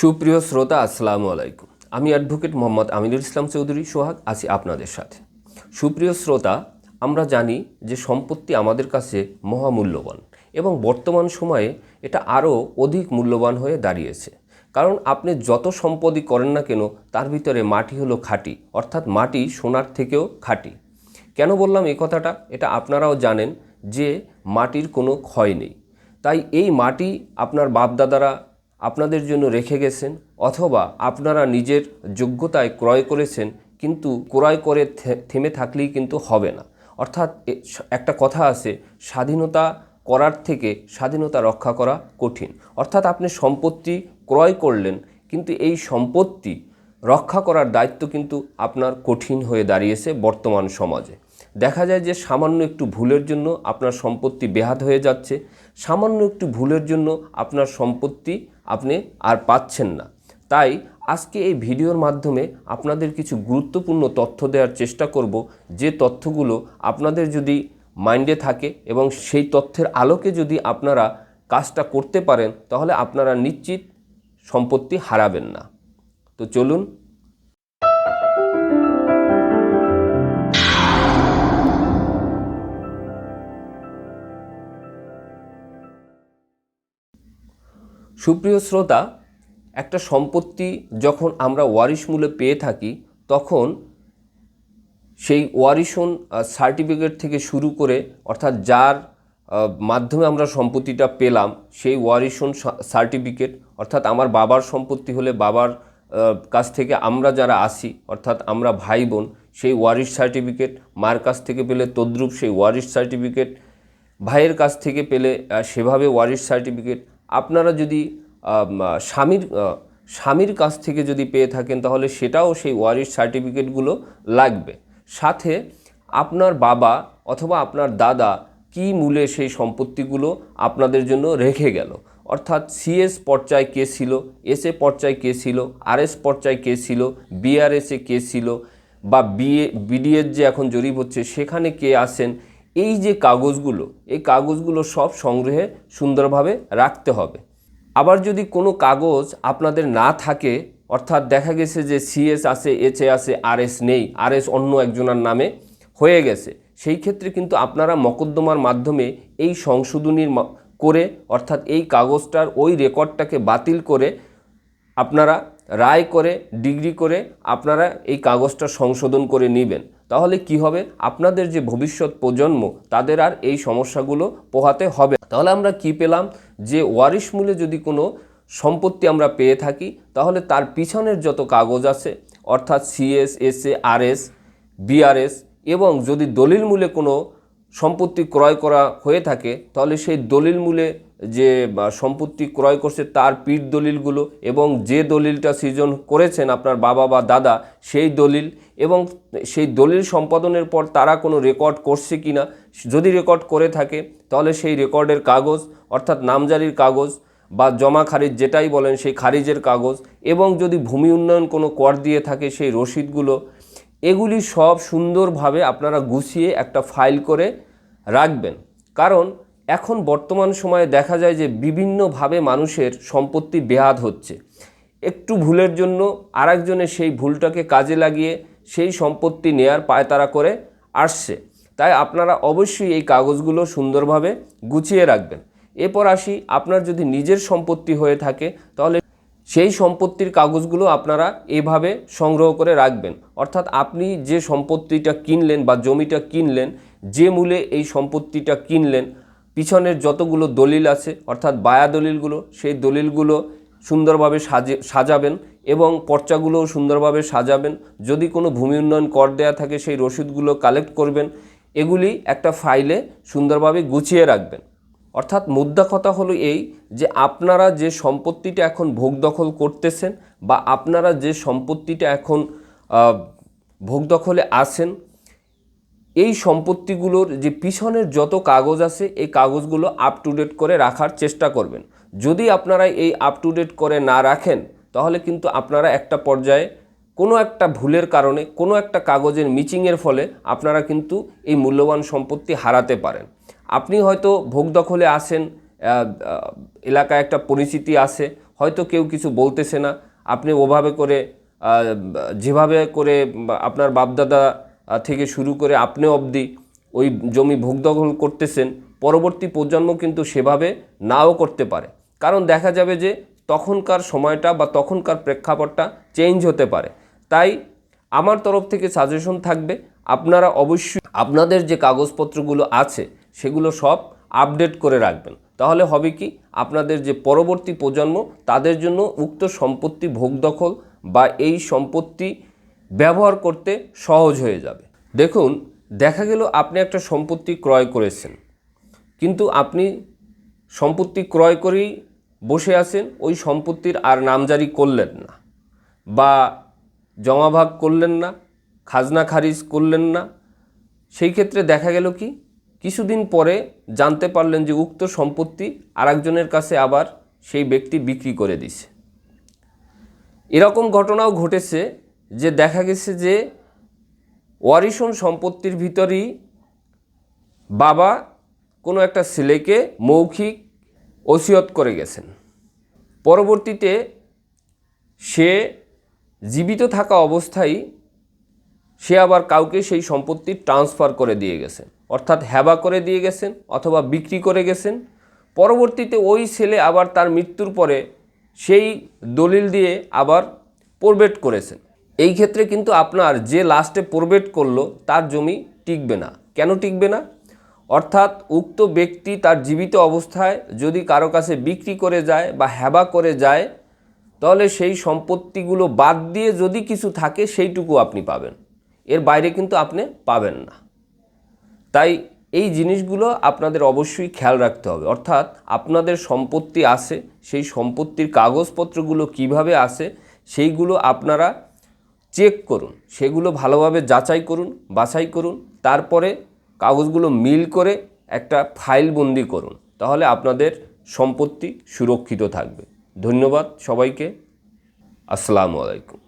সুপ্রিয় শ্রোতা, আসসালামু আলাইকুম। আমি অ্যাডভোকেট মোহাম্মদ আমিনুল ইসলাম চৌধুরী, সোহাগ, আছি আপনাদের সাথে। সুপ্রিয় শ্রোতা, আমরা জানি যে সম্পত্তি আমাদের কাছে মহামূল্যবান এবং বর্তমান সময়ে এটা আরও অধিক মূল্যবান হয়ে দাঁড়িয়েছে। কারণ আপনি যত সম্পদই করেন না কেন, তার ভিতরে মাটি হলো খাঁটি, অর্থাৎ মাটি সোনার থেকেও খাঁটি। কেন বললাম এই কথাটা? এটা আপনারাও জানেন যে মাটির কোনো ক্ষয় নেই। তাই এই মাটি আপনার বাপদাদারা আপনাদের জন্য রেখে গেছেন অথবা আপনারা নিজের যোগ্যতায় ক্রয় করেছেন, কিন্তু ক্রয় করে থেমে থাকলেই কিন্তু হবে না। অর্থাৎ একটা কথা আছে, স্বাধীনতা করার থেকে স্বাধীনতা রক্ষা করা কঠিন। অর্থাৎ আপনি সম্পত্তি ক্রয় করলেন, কিন্তু এই সম্পত্তি রক্ষা করার দায়িত্ব কিন্তু আপনার কঠিন হয়ে দাঁড়িয়েছে বর্তমান সমাজে। দেখা যায় যে সামান্য একটু ভুলের জন্য আপনার সম্পত্তি বেহাত হয়ে যাচ্ছে। সামান্য একটু ভুলের জন্য আপনার সম্পত্তি আপনি আর পাচ্ছেন না। তাই আজকে এই ভিডিওর মাধ্যমে আপনাদের কিছু গুরুত্বপূর্ণ তথ্য দেওয়ার চেষ্টা করব। যে তথ্যগুলো আপনাদের যদি মাইন্ডে থাকে এবং সেই তথ্যের আলোকে যদি আপনারা কাজটা করতে পারেন, তাহলে আপনারা নিশ্চিত সম্পত্তি হারাবেন না। তো চলুন সুপ্রিয় শ্রোতা, একটা সম্পত্তি যখন আমরা ওয়ারিশ মূল্যে পেয়ে থাকি, তখন সেই ওয়ারিশন সার্টিফিকেট থেকে শুরু করে, অর্থাৎ যার মাধ্যমে আমরা সম্পত্তিটা পেলাম, সেই ওয়ারিশন সার্টিফিকেট, অর্থাৎ আমার বাবার সম্পত্তি হলে বাবার কাছ থেকে আমরা যারা আসি, অর্থাৎ আমরা ভাই বোন সেই ওয়ারিশ সার্টিফিকেট, মার কাছ থেকে পেলে তদ্রূপ, সেই ওয়ারিশ সার্টিফিকেট, ভাইয়ের কাছ থেকে পেলে সেভাবে ওয়ারিশ সার্টিফিকেট আপনারা যদি স্বামীর স্বামীর কাছ থেকে যদি পেয়ে থাকেন, তাহলে সেটাও সেই ওয়ারিশ সার্টিফিকেটগুলো লাগবে। সাথে আপনার বাবা অথবা আপনার দাদা কী মূলে সেই সম্পত্তিগুলো আপনাদের জন্য রেখে গেল? অর্থাৎ সিএস পর্যায় কে ছিল এস এ পর্যায় কে ছিল, আরএস পর্যায় কে ছিল, বিআরএসে কে ছিল বা বিএ, বিডিএর যে এখন জরিপ হচ্ছে, সেখানে কে আসেন এই যে কাগজগুলো, এই কাগজগুলো সব সংগ্রহে সুন্দরভাবে রাখতে হবে। আবার যদি কোনো কাগজ আপনাদের না থাকে, অর্থাৎ দেখা গেছে যে সিএস আছে এইচএ আছে আরএস নেই আরএস অন্য একজনের নামে হয়ে গেছে, সেই ক্ষেত্রে কিন্তু আপনারা মকদ্দমার মাধ্যমে এই সংশোধনীর করে, অর্থাৎ এই কাগজটার ওই রেকর্ডটাকে বাতিল করে আপনারা রায় করে, ডিগ্রি করে আপনারা এই কাগজটা সংশোধন করে নেবেন। তাহলে কি হবে আপনাদের যে ভবিষ্যৎ প্রজন্ম, তাদের আর এই সমস্যাগুলো পোহাতে হবে। তাহলে আমরা কি পেলাম যে ওয়ারিশ মূলে যদি কোনো সম্পত্তি আমরা পেয়ে থাকি, তাহলে তার পিছনের যত কাগজ আছে, অর্থাৎ সিএস এসএ আরএস বিআরএস এবং যদি দলিল মূলে কোনো সম্পত্তি ক্রয় করা হয়ে থাকে, তাহলে সেই দলিল মূলে যে সম্পত্তি ক্রয় করছে তার পীঠ দলিলগুলো এবং যে দলিলটা সৃজন করেছেন আপনার বাবা বা দাদা, সেই দলিল এবং সেই দলিল সম্পাদনের পর তারা কোনো রেকর্ড করছে কি না যদি রেকর্ড করে থাকে, তাহলে সেই রেকর্ডের কাগজ, অর্থাৎ নামজারির কাগজ বা জমা খারিজ যেটাই বলেন সেই খারিজের কাগজ এবং যদি ভূমি উন্নয়ন কোনো কর দিয়ে থাকে সেই রসিদগুলো, এগুলি সব সুন্দরভাবে আপনারা গুছিয়ে একটা ফাইল করে রাখবেন। কারণ এখন বর্তমান সময়ে দেখা যায় যে বিভিন্নভাবে মানুষের সম্পত্তি বেহাত হচ্ছে। একটু ভুলের জন্য আরেকজনের সেই ভুলটাকে কাজে লাগিয়ে সেই সম্পত্তি নেয়ার পায়তারা করে আসছে। তাই আপনারা অবশ্যই এই কাগজগুলো সুন্দরভাবে গুছিয়ে রাখবেন। এরপর আসি, আপনার যদি নিজের সম্পত্তি হয়ে থাকে, তাহলে সেই সম্পত্তির কাগজগুলো আপনারা এভাবে সংগ্রহ করে রাখবেন। অর্থাৎ আপনি যে সম্পত্তিটা কিনলেন বা জমিটা কিনলেন, যে মূলে এই সম্পত্তিটা কিনলেন পিছনের যতগুলো দলিল আছে, অর্থাৎ বায়া দলিলগুলো, সেই দলিলগুলো সুন্দরভাবে সাজে সাজাবেন এবং পর্চাগুলোও সুন্দরভাবে সাজাবেন। যদি কোনো ভূমি উন্নয়ন কর দেয়া থাকে, সেই রসিদগুলো কালেক্ট করবেন। এগুলি একটা ফাইলে সুন্দরভাবে গুছিয়ে রাখবেন। অর্থাৎ মুদ্রা কথা হলো এই যে আপনারা যে সম্পত্তিটা এখন ভোগ দখল করতেছেন বা আপনারা যে সম্পত্তিটা এখন ভোগ দখলে আছেন এই সম্পত্তিগুলোর যে পিছনের যত কাগজ আছে, এই কাগজগুলো আপ টু ডেট করে রাখার চেষ্টা করবেন। যদি আপনারা এই আপ টু ডেট করে না রাখেন, তাহলে কিন্তু আপনারা একটা পর্যায়ে কোনো একটা ভুলের কারণে, কোনো একটা কাগজের মিচিংয়ের ফলে আপনারা কিন্তু এই মূল্যবান সম্পত্তি হারাতে পারেন। আপনি হয়তো ভোগ দখলে আসেন এলাকায় একটা পরিচিতি আছে, হয়তো কেউ কিছু বলতেছে না। আপনি ওভাবে করে যেভাবে করে আপনার বাপদাদা থেকে শুরু করে আপনি অবধি ওই জমি ভোগদখল করতেছেন, পরবর্তী প্রজন্ম কিন্তু সেভাবে নাও করতে পারে। কারণ দেখা যাবে যে তখনকার সময়টা বা তখনকার প্রেক্ষাপটটা চেঞ্জ হতে পারে। তাই আমার তরফ থেকে সাজেশন থাকবে, আপনারা অবশ্যই আপনাদের যে কাগজপত্রগুলো আছে, সেগুলো সব আপডেট করে রাখবেন। তাহলে হবে কি, আপনাদের যে পরবর্তী প্রজন্ম, তাদের জন্য উক্ত সম্পত্তি ভোগ দখল বা এই সম্পত্তি ব্যবহার করতে সহজ হয়ে যাবে। দেখুন, দেখা গেল আপনি একটা সম্পত্তি ক্রয় করেছেন। কিন্তু আপনি সম্পত্তি ক্রয় করেই বসে আছেন, ওই সম্পত্তির আর নামজারি করলেন না বা জমাভাগ করলেন না, খাজনা খারিজ করলেন না। সেই ক্ষেত্রে দেখা গেল কি, কিছুদিন পরে জানতে পারলেন যে উক্ত সম্পত্তি আরেকজনের কাছে আবার সেই ব্যক্তি বিক্রি করে দিছে। এরকম ঘটনাও ঘটেছে যে দেখা গেছে যে ওয়ারিশন সম্পত্তির ভিতরেই বাবা কোনো একটা ছেলেকে মৌখিক ওসিয়ত করে গেছেন। পরবর্তীতে সে জীবিত থাকা অবস্থায় সে আবার কাউকে সেই সম্পত্তি ট্রান্সফার করে দিয়ে গেছেন, অর্থাৎ হেবা করে দিয়ে গেছেন অথবা বিক্রি করে গেছেন। পরবর্তীতে ওই ছেলে আবার তার মৃত্যুর পরে সেই দলিল দিয়ে আবার প্রবেট করেছেন। এই ক্ষেত্রে কিন্তু আপনার যে লাস্টে প্রবেট করল, তার জমি টিকবে না। কেন টিকবে না? অর্থাৎ উক্ত ব্যক্তি তার জীবিত অবস্থায় যদি কারও কাছে বিক্রি করে যায় বা হ্যাবা করে যায়, তাহলে সেই সম্পত্তিগুলো বাদ দিয়ে যদি কিছু থাকে, সেইটুকু আপনি পাবেন। এর বাইরে কিন্তু আপনি পাবেন না। তাই এই জিনিসগুলো আপনাদের অবশ্যই খেয়াল রাখতে হবে। অর্থাৎ আপনাদের সম্পত্তি আছে, সেই সম্পত্তির কাগজপত্রগুলো কীভাবে আছে, সেইগুলো আপনারা চেক করুন। সেগুলো ভালোভাবে যাচাই করুন, বাছাই করুন, তারপরে কাগজগুলো মিল করে একটা ফাইলবন্দি করুন। তাহলে আপনাদের সম্পত্তি সুরক্ষিত থাকবে। ধন্যবাদ সবাইকে। আসসালামু আলাইকুম।